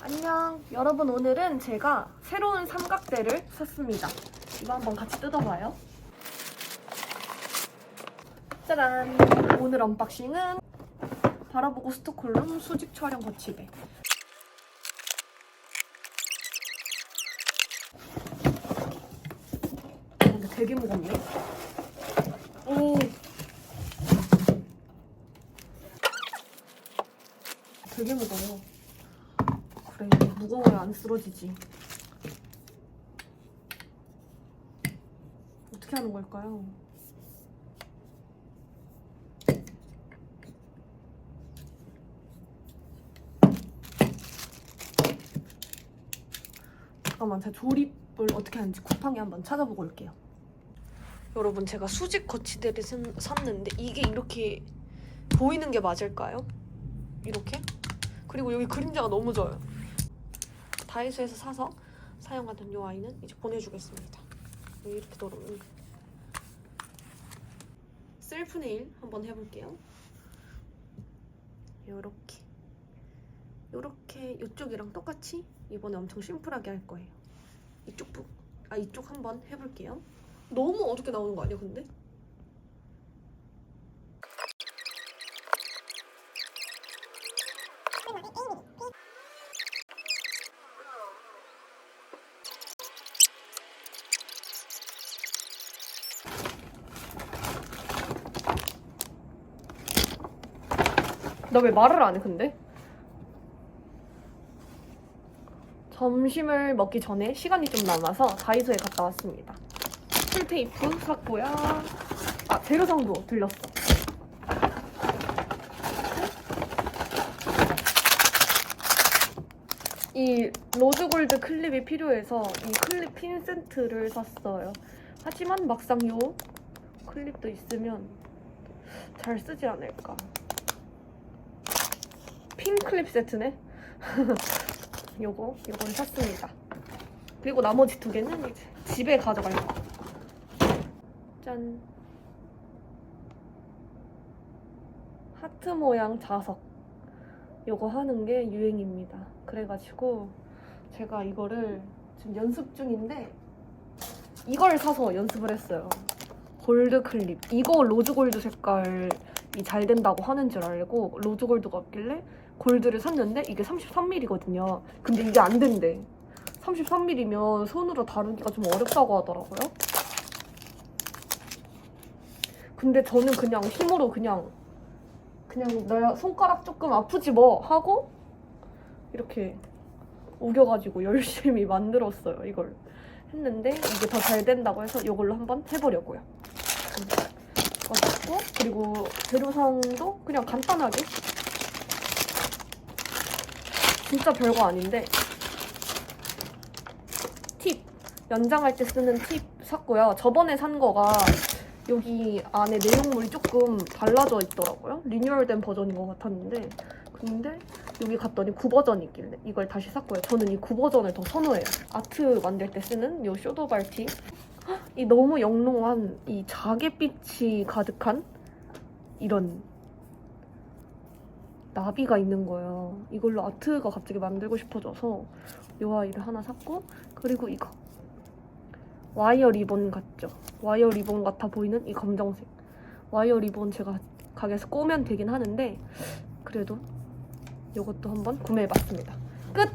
안녕. 여러분 오늘은 제가 새로운 삼각대를 샀습니다. 이거 한번 같이 뜯어봐요. 짜잔. 오늘 언박싱은 바라보고 스톡홀름 수직 촬영 거치대 되게 무겁네. 오. 되게 무거워. 그래 무거워야 안 쓰러지지 어떻게 하는 걸까요? 잠깐만 제가 조립을 어떻게 하는지 쿠팡에 한번 찾아보고 올게요 여러분 제가 수직 거치대를 산- 샀는데 이게 이렇게 보이는 게 맞을까요? 이렇게? 그리고 여기 그림자가 너무 져요 다이소에서 사서 사용하던 이 아이는 이제 보내주겠습니다. 이렇게 들어오면 셀프 네일 한번 해볼게요. 요렇게 요렇게 이쪽이랑 똑같이 이번에 엄청 심플하게 할 거예요. 이쪽 부, 아 이쪽 한번 해볼게요. 너무 어둡게 나오는 거 아니야 근데? 나 왜 말을 안 해, 근데? 점심을 먹기 전에 시간이 좀 남아서 다이소에 갔다 왔습니다. 풀테이프 샀고요. 아, 재료상도 들렸어. 이 로즈골드 클립이 필요해서 이 클립 핀 세트를 샀어요. 하지만 막상 요 클립도 있으면 잘 쓰지 않을까. 핀 클립 세트네. 요거 요걸 샀습니다. 그리고 나머지 두 개는 이제 집에 가져갈 거. 짠. 하트 모양 자석. 요거 하는 게 유행입니다. 그래가지고 제가 이거를 지금 연습 중인데 이걸 사서 연습을 했어요. 골드 클립. 이거 로즈 골드 색깔이 잘 된다고 하는 줄 알고 로즈 골드가 없길래 골드를 샀는데 이게 33mm거든요. 근데 이게 안 된대. 33mm면 손으로 다루기가 좀 어렵다고 하더라고요. 근데 저는 그냥 힘으로 그냥 그냥 내 손가락 조금 아프지 뭐 하고 이렇게 우겨가지고 열심히 만들었어요. 이걸 했는데 이게 더 잘 된다고 해서 이걸로 한번 해보려고요. 이거 샀고 그리고 재료상도 그냥 간단하게 진짜 별거 아닌데 팁 연장할 때 쓰는 팁 샀고요. 저번에 산 거가 여기 안에 내용물이 조금 달라져 있더라고요. 리뉴얼된 버전인 것 같았는데 근데 여기 갔더니 9버전이 있길래 이걸 다시 샀고요. 저는 이 9버전을 더 선호해요. 아트 만들 때 쓰는 이 쇼도발 팁. 헉, 이 너무 영롱한 이 자개빛이 가득한 이런 나비가 있는 거예요. 이걸로 아트가 갑자기 만들고 싶어져서 이 아이를 하나 샀고 그리고 이거 와이어 리본 같죠? 와이어 리본 같아 보이는 이 검정색 와이어 리본 제가 가게에서 꼬면 되긴 하는데 그래도 이것도 한번 구매해봤습니다. 끝!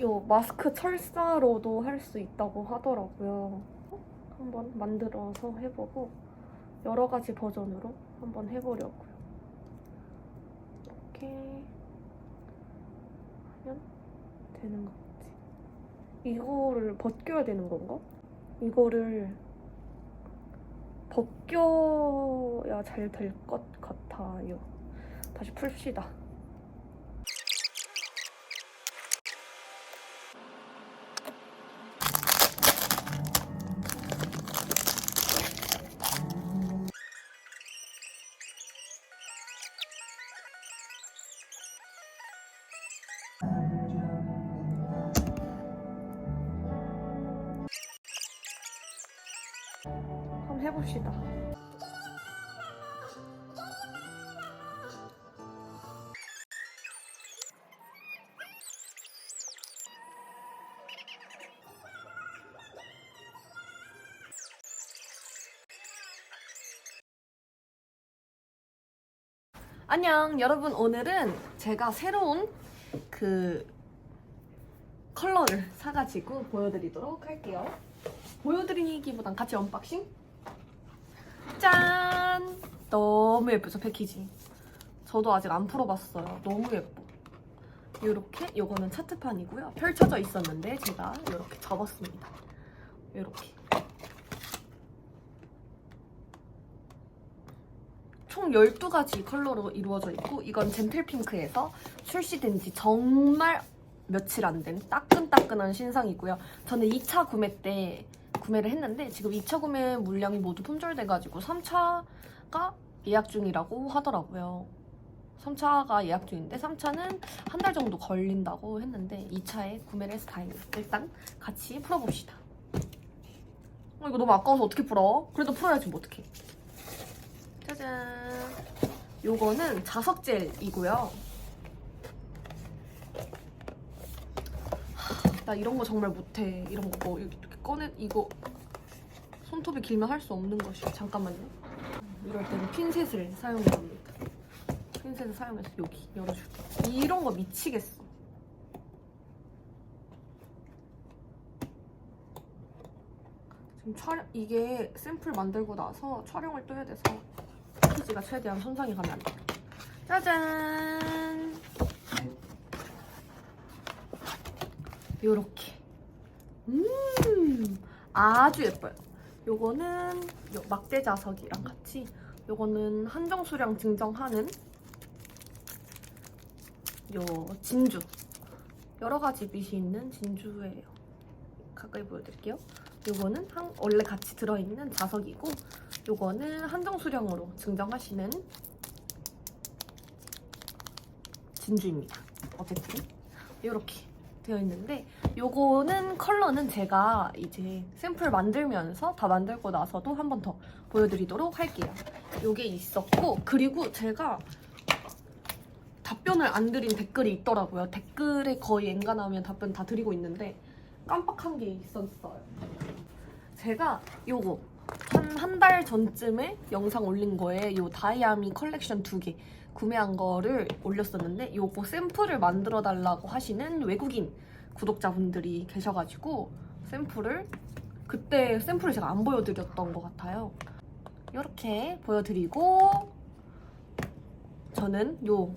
요 마스크 철사로도 할 수 있다고 하더라고요. 한번 만들어서 해보고 여러 가지 버전으로 한번 해보려고요. 이렇게 하면 되는 것 같지. 이거를 벗겨야 되는 건가? 이거를 벗겨야 잘 될 것 같아요. 다시 풀시다. 해봅시다. 안녕 여러분. 오늘은 제가 새로운 그 컬러를 사가지고 보여드리도록 할게요. 보여드리기보단 같이 언박싱? 짠! 너무 예쁘죠 패키지. 저도 아직 안 풀어봤어요. 너무 예뻐. 이렇게 요거는 차트판이고요. 펼쳐져 있었는데 제가 이렇게 접었습니다. 이렇게. 총 12가지 컬러로 이루어져 있고 이건 젠틀핑크에서 출시된 지 정말 며칠 안 된 따끈따끈한 신상이고요. 저는 2차 구매 때 구매를 했는데 지금 2차 구매 물량이 모두 품절돼가지고 3차가 예약 중이라고 하더라고요. 3차가 예약 중인데 3차는 한 달 정도 걸린다고 했는데 2차에 구매를 해서 다행이에요. 일단 같이 풀어봅시다. 어, 이거 너무 아까워서 어떻게 풀어? 그래도 풀어야지 뭐 어떡해. 짜잔. 요거는 자석 젤이고요. 하, 나 이런 거 정말 못해. 이런 거 뭐 이렇게 꺼내 이거 손톱이 길면 할 수 없는 것이요. 잠깐만요. 이럴 때는 핀셋을 사용해야 합니다. 핀셋을 사용해서 여기 열어줄게. 이런 거 미치겠어. 지금 촬영 이게 샘플 만들고 나서 촬영을 또 해야 돼서 패키지가 최대한 손상이 가면 안 돼요. 짜잔! 요렇게. 음, 아주 예뻐요. 요거는 요 막대 자석이랑 같이 요거는 한정 수량 증정하는 요 진주. 여러 가지 빛이 있는 진주예요. 가까이 보여드릴게요. 요거는 한- 원래 같이 들어있는 자석이고 요거는 한정 수량으로 증정하시는 진주입니다. 어쨌든 이렇게 되어 있는데 요거는 컬러는 제가 이제 샘플 만들면서 다 만들고 나서도 한 번 더 보여드리도록 할게요. 요게 있었고 그리고 제가 답변을 안 드린 댓글이 있더라고요. 댓글에 거의 엔간하면 답변 다 드리고 있는데 깜빡한 게 있었어요. 제가 요거 한 한 달 전쯤에 영상 올린 거에 요 다이아미 컬렉션 두 개 구매한 거를 올렸었는데 요거 샘플을 만들어 달라고 하시는 외국인 구독자분들이 계셔가지고 샘플을 그때 샘플을 제가 안 보여드렸던 것 같아요. 이렇게 보여드리고 저는 요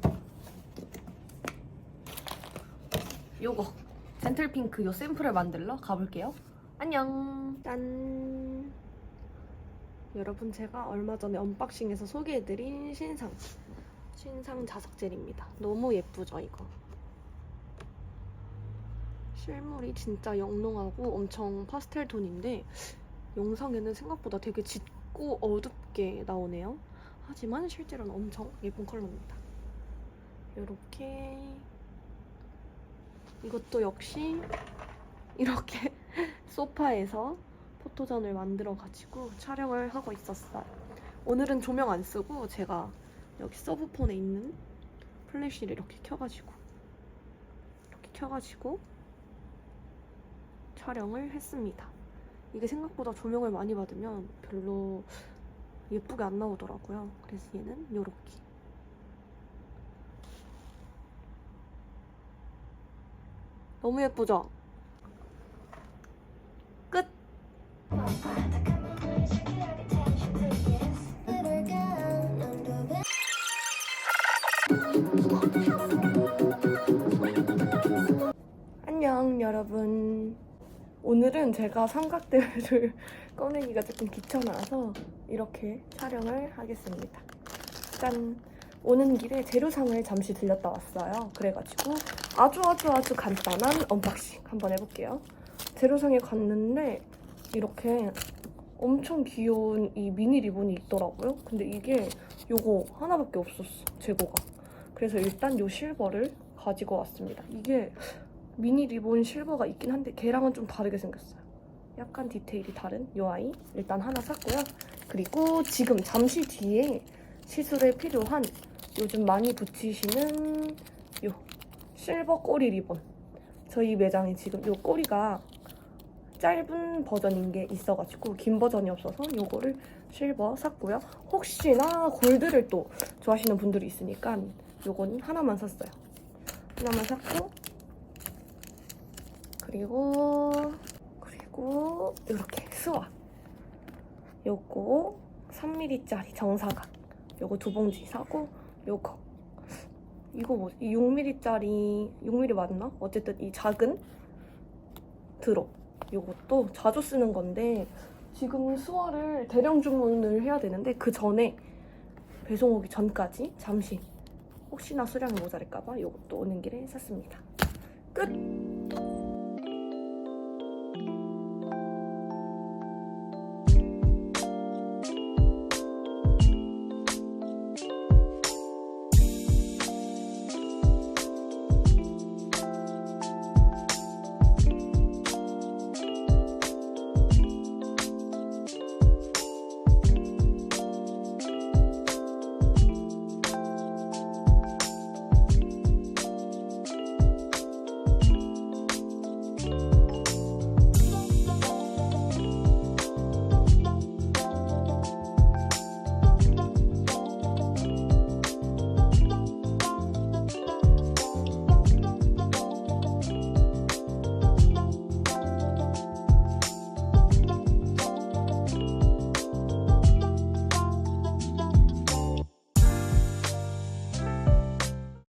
요거 젠틀핑크 요 샘플을 만들러 가볼게요. 안녕. 짠. 여러분 제가 얼마 전에 언박싱해서 소개해드린 신상 신상 자석젤입니다. 너무 예쁘죠 이거? 실물이 진짜 영롱하고 엄청 파스텔 톤인데 영상에는 생각보다 되게 짙고 어둡게 나오네요. 하지만 실제로는 엄청 예쁜 컬러입니다. 이렇게 이것도 역시 이렇게 소파에서 포토전을 만들어 가지고 촬영을 하고 있었어요. 오늘은 조명 안 쓰고 제가 여기 서브폰에 있는 플래시를 이렇게 켜가지고 이렇게 켜가지고 촬영을 했습니다. 이게 생각보다 조명을 많이 받으면 별로 예쁘게 안 나오더라고요. 그래서 얘는 요렇게 너무 예쁘죠? 끝! 여러분 오늘은 제가 삼각대를 꺼내기가 조금 귀찮아서 이렇게 촬영을 하겠습니다. 짠 오는 길에 재료상을 잠시 들렸다 왔어요. 그래가지고 아주 아주 아주 간단한 언박싱 한번 해볼게요. 재료상에 갔는데 이렇게 엄청 귀여운 이 미니 리본이 있더라고요. 근데 이게 요거 하나밖에 없었어 재고가. 그래서 일단 요 실버를 가지고 왔습니다. 이게 미니 리본 실버가 있긴 한데 걔랑은 좀 다르게 생겼어요. 약간 디테일이 다른 요 아이 일단 하나 샀고요. 그리고 지금 잠시 뒤에 시술에 필요한 요즘 많이 붙이시는 요 실버 꼬리 리본. 저희 매장에 지금 요 꼬리가 짧은 버전인 게 있어가지고 긴 버전이 없어서 요거를 실버 샀고요. 혹시나 골드를 또 좋아하시는 분들이 있으니까 요거는 하나만 샀어요. 하나만 샀고 그리고 그리고 이렇게 스와 요거 3mm짜리 정사각 요거 두 봉지 사고 요거 이거 뭐 6mm짜리 6mm 맞나? 어쨌든 이 작은 드롭 요것도 자주 쓰는 건데 지금 수화를 대량 주문을 해야 되는데 그 전에 배송 오기 전까지 잠시 혹시나 수량이 모자랄까봐 요것도 오는 길에 샀습니다. 끝!